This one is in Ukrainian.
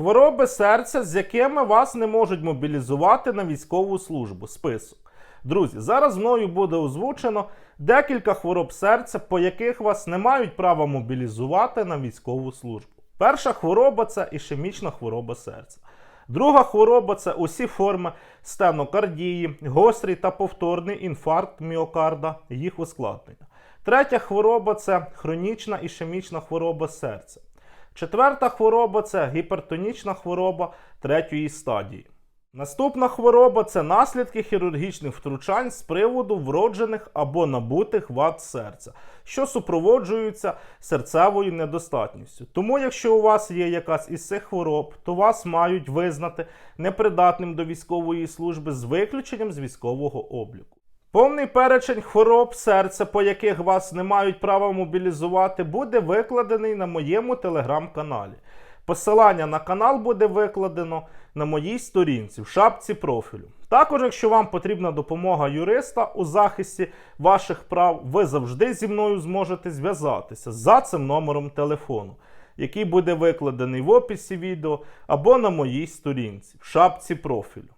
Хвороби серця, з якими вас не можуть мобілізувати на військову службу. Список. Друзі, зараз мною буде озвучено декілька хвороб серця, по яких вас не мають права мобілізувати на військову службу. Перша хвороба це ішемічна хвороба серця. Друга хвороба це усі форми стенокардії, гострий та повторний інфаркт міокарда, їх ускладнення. Третя хвороба це хронічна ішемічна хвороба серця. Четверта хвороба це гіпертонічна хвороба третьої стадії. Наступна хвороба це наслідки хірургічних втручань з приводу вроджених або набутих вад серця, що супроводжуються серцевою недостатністю. Тому, якщо у вас є якась із цих хвороб, то вас мають визнати непридатним до військової служби з виключенням з військового обліку. Повний перечень хвороб серця, по яких вас не мають права мобілізувати, буде викладений на моєму телеграм-каналі. Посилання на канал буде викладено на моїй сторінці в шапці профілю. Також, якщо вам потрібна допомога юриста у захисті ваших прав, ви завжди зі мною зможете зв'язатися за цим номером телефону, який буде викладений в описі відео або на моїй сторінці в шапці профілю.